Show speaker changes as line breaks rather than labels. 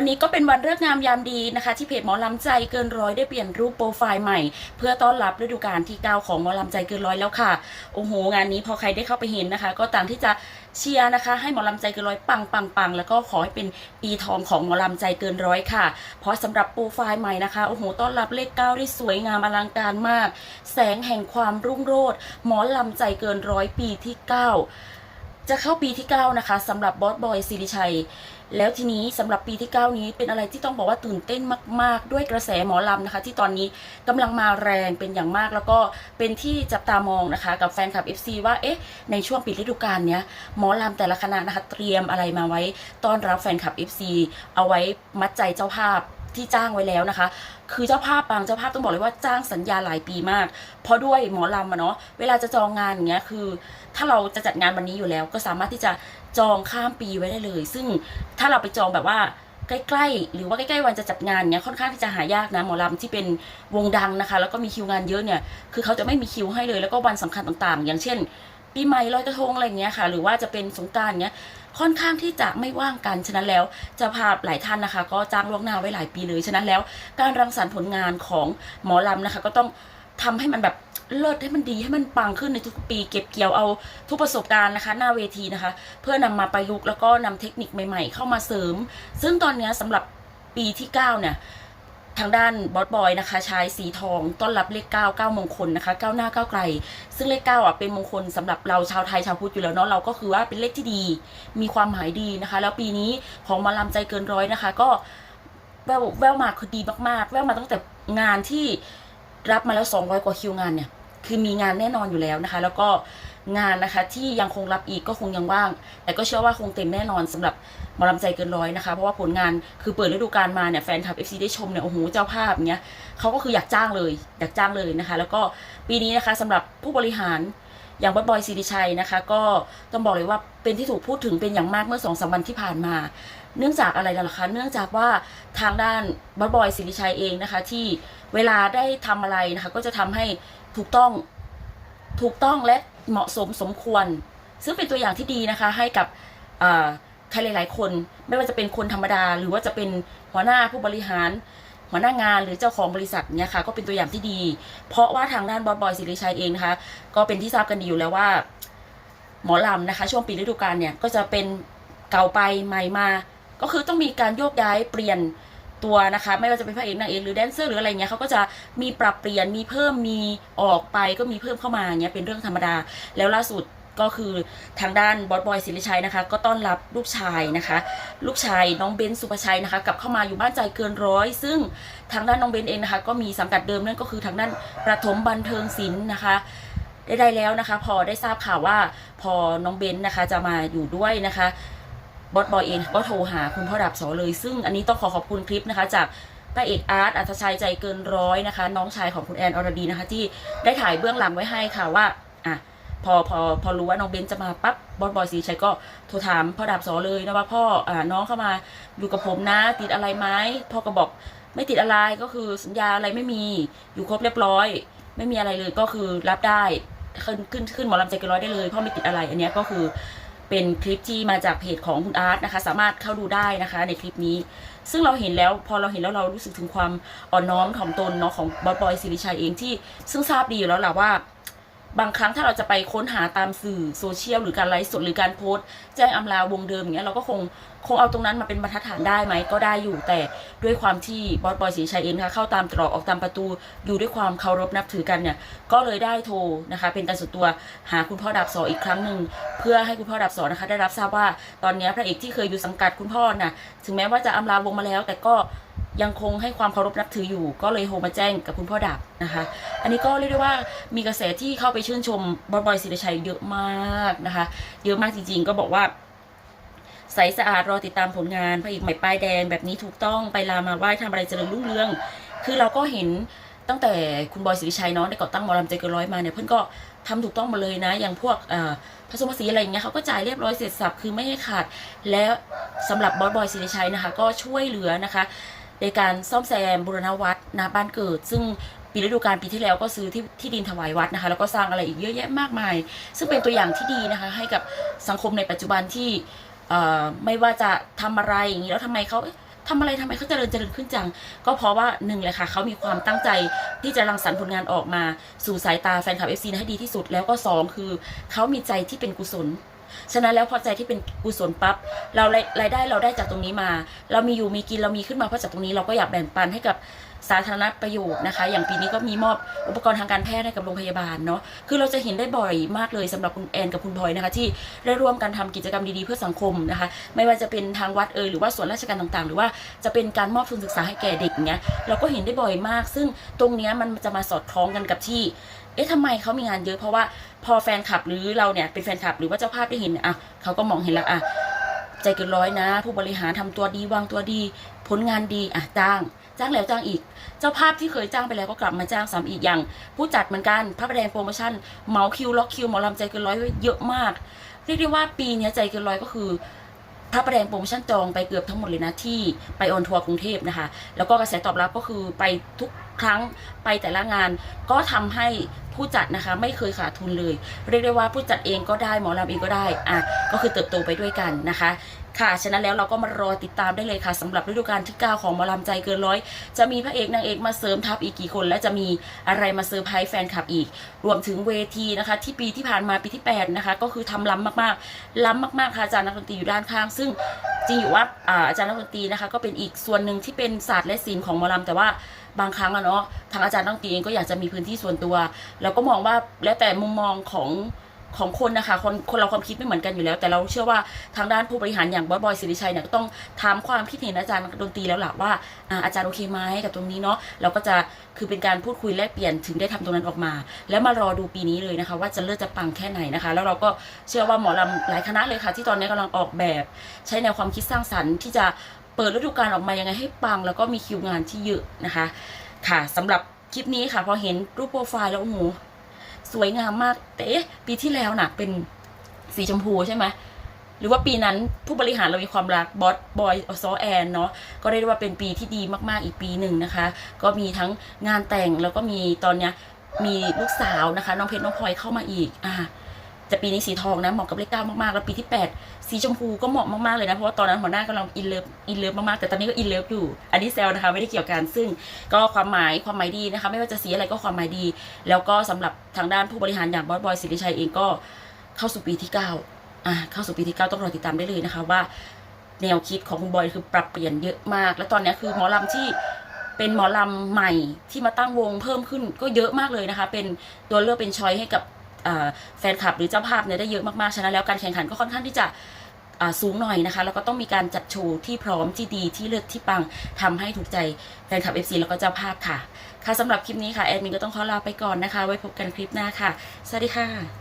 วันนี้ก็เป็นวันเลิกงามยามดีนะคะ ที่เพจหมอลำใจเกินร้อยได้เปลี่ยนรูปโปรไฟล์ใหม่ เพื่อต้อนรับฤดูกาลที่ 9 ของหมอลำใจเกินร้อยแล้วค่ะ โอ้โห งานนี้พอใครได้เข้าไปเห็นนะคะ ก็ต่างที่จะเชียร์นะคะ ให้หมอลำใจเกินร้อยปังปังปังแล้วก็ขอให้เป็นปีทองของหมอลำใจเกินร้อยค่ะ เพราะสำหรับโปรไฟล์ใหม่นะคะ โอ้โห ต้อนรับเลขเก้าได้สวยงามอลังการมาก แสงแห่งความรุ่งโรจน์หมอลำใจเกินร้อยปีที่ 9 จะเข้าปีที่ 9 นะคะสำหรับบอสบอยสิริชัย แล้วทีนี้สำหรับปีที่ 9 นี้เป็นอะไรที่ต้องบอกว่าตื่นเต้นมาก ๆ ด้วยกระแสหมอลำนะคะ ที่ตอนนี้กำลังมาแรงเป็นอย่างมากแล้วก็เป็นที่จับตามองนะคะ กับแฟนคลับ FC ว่าเอ๊ะในช่วงปิดฤดูกาลเนี้ยหมอลำแต่ละคณะนะคะเตรียมอะไรมาไว้ต้อนรับแฟนคลับ FC เอาไว้มัดใจเจ้าภาพที่จ้างไว้แล้วนะคะ คือเจ้าภาพบางเจ้าภาพต้องบอกเลยว่าจ้างสัญญาหลายปีมาก เพราะด้วยหมอลำอะเนาะ เวลาจะจองงานอย่างเงี้ย คือ ถ้าเราจะจัดงานวันนี้อยู่แล้ว ก็สามารถที่จะ จองข้ามปีไว้ได้เลย ซึ่งถ้าเราไปจองแบบว่าใกล้ๆ หรือว่าใกล้ๆวันจะจัดงานเนี้ยค่อนข้างที่จะหายากนะหมอลำที่เป็นวงดังนะคะ แล้วก็มีคิวงานเยอะเนี่ยคือเขาจะไม่มีคิวให้เลยแล้วก็วันสำคัญต่างๆ อย่างเช่น ปีใหม่ลอยกระทงอะไรเงี้ยค่ะ หรือว่าจะเป็นสงการเงี้ยค่อนข้างที่จะไม่ว่างกัน ฉะนั้นแล้วจะภาหลายท่านนะคะ ก็จ้างล่วงหน้าไว้หลายปีเลย ฉะนั้นแล้วการรังสรรค์ผลงานของหมอลำนะคะ ก็ต้อง ทำให้มันแบบเลิศให้มันดีให้มันปังขึ้นในทุกปี เก็บเกี่ยวเอาทุกประสบการณ์นะคะ หน้าเวทีนะคะ เพื่อนำมาประยุกต์แล้วก็นำเทคนิคใหม่ ๆ เข้ามาเสริม ซึ่งตอนนี้ยสำหรับปีที่9เนี่ยทางด้านบอสบอยนะคะใช้สีทองต้อนรับเลข9 9มงคลนะคะเก้าหน้าเก้าไกล ซึ่งเลข9อะเป็นมงคลสำหรับเราชาวไทยชาวพุทธอยู่แล้วเนาะเราก็คือว่าเป็นเลขที่ดี มีความหมายดีนะคะ แล้วปีนี้ของมาลำใจเกินร้อยนะคะ ก็แววแววมาคือดีมากๆ แววมาตั้งแต่งานที่ รับมาแล้ว 200 กว่าคิวงานเนี่ย คือมีงานแน่นอนอยู่แล้วนะคะ แล้วก็งานนะคะที่ยังคงรับอีกก็คงยังว่าง แต่ก็เชื่อว่าคงเต็มแน่นอนสำหรับหมอลำใจเกินร้อยนะคะ เพราะว่าผลงานคือเปิดฤดูกาลมาเนี่ยแฟนคลับ FC ได้ชมเนี่ยโอ้โหเจ้าภาพเนี้ยเขาก็คืออยากจ้างเลย อยากจ้างเลยนะคะ แล้วก็ปีนี้นะคะสำหรับผู้บริหารอย่างบอยบอยสิริชัยนะคะ ก็ต้องบอกเลยว่าเป็นที่ถูกพูดถึงเป็นอย่างมากเมื่อสองสามวันที่ผ่านมา เนื่องจากอะไรล่ะคะ เนื่องจากว่าทางด้านบอยบอยสิริชัยเองนะคะ ที่เวลาได้ทำอะไรนะคะ ก็จะทำให้ถูกต้องถูกต้องและเหมาะสมสมควร ซึ่งเป็นตัวอย่างที่ดีนะคะ ให้กับใครหลาย ๆ คน ไม่ว่าจะเป็นคนธรรมดา หรือว่าจะเป็นหัวหน้าผู้บริหาร หัวหน้างานหรือเจ้าของบริษัทเนี่ยค่ะ ก็เป็นตัวอย่างที่ดี เพราะว่าทางด้านบอสบอยสิริชัยเองนะคะ ก็เป็นที่ทราบกันดีอยู่แล้วว่า หมอลำนะคะ ช่วงปีฤดูกาลเนี่ยก็จะเป็นเก่าไปใหม่มา ก็คือต้องมีการโยกย้ายเปลี่ยนตัวนะคะ ไม่ว่าจะเป็นพระเอกนางเอกหรือแดนเซอร์หรืออะไรเงี้ยเขาก็จะมีปรับเปลี่ยนมีเพิ่มมีออกไปก็มีเพิ่มเข้ามาเงี้ยเป็นเรื่องธรรมดา แล้วล่าสุดก็คือทางด้านบอสบอยศิริชัยนะคะ ก็ต้อนรับลูกชายนะคะ ลูกชายน้องเบนซ์สุภชัยนะคะกลับเข้ามาอยู่บ้านใจเกินร้อย ซึ่งทางด้านน้องเบนซ์เองนะคะ ก็มีสังกัดเดิมนั่นก็คือทางด้านประถมบันเทิงศิลป์นะคะได้ๆแล้วนะคะ พอได้ทราบข่าวว่าพอน้องเบนซ์นะคะจะมาอยู่ด้วยนะคะ บอสบอยเองก็โทรหาคุณพ่อดับสอเลย ซึ่งอันนี้ต้องขอขอบคุณคลิปนะคะ จากพระเอกอาร์ตอัธชัยใจเกินร้อยนะคะ น้องชายของคุณแอนอรดีนะคะ ที่ได้ถ่ายเบื้องหลังไว้ให้ค่ะว่าอะพอพอพอรู้ว่าน้องเบนจะมาปั๊บบอสบอยสีชัยก็โทรถามพ่อดับสอเลยนะว่าพ่ออ่าน้องเข้ามาอยู่กับผมนะ ติดอะไรไหมพ่อก็บอกไม่ติดอะไรก็คือสัญญาอะไรไม่มีอยู่ครบเรียบร้อย ไม่มีอะไรเลยก็คือรับได้ขึ้นขึ้นขึ้นหมอลำใจเกินร้อยได้เลยพราะไม่ติดอะไร อันนี้ก็คือ เป็นคลิปที่มาจากเพจของคุณอาร์ตนะคะ สามารถเข้าดูได้นะคะในคลิปนี้ ซึ่งเราเห็นแล้วพอเราเห็นแล้วเรารู้สึกถึงความอ่อนน้อมถ่อมตนเนาะของบอสบอยสิริชัยเองที่ซึ่งทราบดีอยู่แล้วแหละว่า บางครั้งถ้าเราจะไปค้นหาตามสื่อโซเชียลหรือการไลฟ์สดหรือการโพสต์แจ้งอำลาวงเดิมอย่างเงี้ยเราก็คงคงเอาตรงนั้นมาเป็นบรรทัดฐานได้ไหมก็ได้อยู่แต่ด้วยความที่บอสบอยศรีชัยเองนะคะเข้าตามตรอกออกตามประตูอยู่ด้วยความเคารพนับถือกันเนี่ยก็เลยได้โทรนะคะ เป็นการส่วนตัวหาคุณพ่อดับสออีกครั้งหนึ่งเพื่อให้คุณพ่อดับสอนะคะ ได้รับทราบว่าตอนนี้พระเอกที่เคยอยู่สังกัดคุณพ่อน่ะถึงแม้ว่าจะอำลาวงมาแล้ว แต่ก็ ยังคงให้ความเคารพนับถืออยู่ ก็เลยโทรมาแจ้งกับคุณพ่อดับนะคะ อันนี้ก็เรียกได้ว่ามีกระแสที่เข้าไปชื่นชมบอยบอยศิริชัยเยอะมากนะคะ เยอะมากจริงๆ ก็บอกว่าใสสะอาดรอติดตามผลงานพระเอกใหม่ป้ายแดงแบบนี้ถูกต้องไปลามาไหว้ทำอะไรเจริญรุ่งเรือง คือเราก็เห็นตั้งแต่คุณบอยศิริชัยเนาะได้ก่อตั้งมอลำใจเกินร้อยมาเนี่ยเพื่อนก็ทำถูกต้องมาเลยนะ อย่างพวกผสมภาษีอะไรอย่างเงี้ยเขาก็จ่ายเรียบร้อยเสร็จสับคือไม่ให้ขาด แล้วสำหรับบอยบอยศิริชัยนะคะ ก็ช่วยเหลือนะคะ ในการซ่อมแซมบูรณวัดนาบ้านเกิด ซึ่งปีฤดูกาลปีที่แล้วก็ซื้อที่ที่ดินถวายวัดนะคะ แล้วก็สร้างอะไรอีกเยอะแยะมากมาย ซึ่งเป็นตัวอย่างที่ดีนะคะ ให้กับสังคมในปัจจุบันที่ไม่ว่าจะทำอะไรอย่างนี้แล้วทำไมเขาทำอะไรทำไมเขาเจริญเจริญขึ้นจัง ก็เพราะว่าหนึ่งเลยค่ะเขามีความตั้งใจที่จะรังสรรค์ผลงานออกมาสู่สายตาแฟนคลับ FC ให้ดีที่สุด แล้วก็สองคือเขามีใจที่เป็นกุศล ฉะนั้นแล้วพอใจที่เป็นกุศลปั๊บเรารายได้เราได้จากตรงนี้มา เรามีอยู่มีกินเรามีขึ้นมาเพราะจากตรงนี้เราก็อยากแบ่งปันให้กับสาธารณประโยชน์นะคะ อย่างปีนี้ก็มีมอบอุปกรณ์ทางการแพทย์ให้กับโรงพยาบาลเนาะคือเราจะเห็นได้บ่อยมากเลยสำหรับคุณแอนกับคุณพลอยนะคะ ที่ได้ร่วมกันทำกิจกรรมดีๆเพื่อสังคมนะคะ ไม่ว่าจะเป็นทางวัดเอยหรือว่าส่วนราชการต่างๆ หรือว่าจะเป็นการมอบทุนศึกษาให้แก่เด็กเนี้ยเราก็เห็นได้บ่อยมาก ซึ่งตรงเนี้ยมันจะมาสอดคล้องกันกับที่ เอ๊ะทำไมเขามีงานเยอะเพราะว่าพอแฟนคลับหรือเราเนี่ยเป็นแฟนคลับหรือว่าเจ้าภาพได้เห็นอะเขาก็มองเห็นแล้วอะใจเกินร้อยนะ ผู้บริหารทำตัวดีวางตัวดี ผลงานดีอะจ้าง จ้างแล้วจ้างอีก เจ้าภาพที่เคยจ้างไปแล้วก็กลับมาจ้างซ้ำอีกอย่าง ผู้จัดเหมือนกันพระประแดงโปรโมชั่นเมาคิวล็อกคิวหมอลำใจเกินร้อยไว้เยอะมาก เรียกได้ว่าปีนี้ใจเกินร้อยก็คือพระประแดงโปรโมชั่นจองไปเกือบทั้งหมดเลยนะที่ไปออนทัวร์กรุงเทพนะคะ แล้วก็กระแสตอบรับก็คือไปทุกครั้งไปแต่ละงานก็ทำให้ ผู้จัดนะคะไม่เคยขาดทุนเลย เรียกได้ว่าผู้จัดเองก็ได้หมอลำเองก็ได้อะก็คือเติบโตไปด้วยกันนะคะค่ะ ฉะนั้นแล้วเราก็มารอติดตามได้เลยค่ะสำหรับฤดูกาลที่ 9 ของหมอลำใจเกินร้อย จะมีพระเอกนางเอกมาเสริมทัพอีกกี่คน และจะมีอะไรมาเซอร์ไพรส์แฟนคลับอีก รวมถึงเวทีนะคะ ที่ปีที่ผ่านมาปีที่ 8 นะคะ ก็คือทำล้ำมากๆ ล้ำมากๆค่ะอาจารย์นักดนตรีอยู่ด้านข้าง ซึ่ง จริงอยู่ว่าอาอาจารย์นักดนตรีนะคะ ก็เป็นอีกส่วนหนึ่งที่เป็นศาสตร์และศิลป์ของหมอลำแต่ว่าบางครั้งอะเนาะทางอาจารย์นักดนตรีเองก็อยากจะมีพื้นที่ส่วนตัว แล้วก็มองว่าแล้วแต่มุมมองของ ของคนนะคะคนคนเราความคิดไม่เหมือนกันอยู่แล้ว แต่เราเชื่อว่าทางด้านผู้บริหารอย่างบอยบอยสิริชัยเนี่ยก็ต้องถามความคิดเห็นอาจารย์ดนตรีแล้วล่ะว่าอาอาจารย์โอเคไหมกับตรงนี้เนาะเราก็จะคือเป็นการพูดคุยแลกเปลี่ยนถึงได้ทำตรงนั้นออกมา แล้วมารอดูปีนี้เลยนะคะ ว่าจะเลิศจะปังแค่ไหนนะคะ แล้วเราก็เชื่อว่าหมอลำหลายคณะเลยค่ะ ที่ตอนนี้กำลังออกแบบ ใช้แนวความคิดสร้างสรรค์ที่จะเปิดฤดูกาลออกมายังไงให้ปัง แล้วก็มีคิวงานที่เยอะนะคะ ค่ะสำหรับคลิปนี้ค่ะพอเห็นรูปโปรไฟล์แล้วโอ้โห สวยงามมาก แต่เอ๊ะปีที่แล้วน่ะเป็นสีชมพูใช่ไหมหรือว่าปีนั้นผู้บริหารเรามีความรักบอสบอยซอแอนเนาะก็เรียกว่าเป็นปีที่ดีมากๆอีกปีหนึ่งนะคะ ก็มีทั้งงานแต่งแล้วก็มีตอนเนี้ยมีลูกสาวนะคะ น้องเพชรน้องพลอยเข้ามาอีกอ่า แต่ปีนี้สีทองนะเหมาะกับเลขเก้ามากๆ แล้วปีที่ 8 สีชมพูก็เหมาะมากๆเลยนะ เพราะว่าตอนนั้นหัวหน้ากำลังอินเลิฟอินเลิฟมากๆ แต่ตอนนี้ก็อินเลิฟอยู่ อันนี้แซวนะคะไม่ได้เกี่ยวกันซึ่งก็ความหมายความหมายดีนะคะ ไม่ว่าจะสีอะไรก็ความหมายดี แล้วก็สำหรับทางด้านผู้บริหารอย่างบอสบอยสิริชัยเองก็เข้าสู่ปีที่ 9อะเข้าสู่ปีที่ 9 ต้องรอติดตามได้เลยนะคะว่า แนวคิดของคุณบอยคือปรับเปลี่ยนเยอะมาก และตอนนี้คือหมอลำที่เป็นหมอลำใหม่ที่มาตั้งวงเพิ่มขึ้นก็เยอะมากเลยนะคะ เป็นตัวเลือกเป็นชอยให้กับ แฟนคลับหรือเจ้าภาพเนี่ยได้เยอะมากๆ ฉะนั้นแล้วการแข่งขันก็ค่อนข้างที่จะสูงหน่อยนะคะแล้วก็ต้องมีการจัดโชว์ที่พร้อมที่ดีที่เลิศที่ปังทำให้ถูกใจแฟนคลับ FC แล้วก็เจ้าภาพค่ะ ค่ะสำหรับคลิปนี้ค่ะ แอดมินก็ต้องขอลาไปก่อนนะคะ ไว้พบกันคลิปหน้าค่ะ สวัสดีค่ะ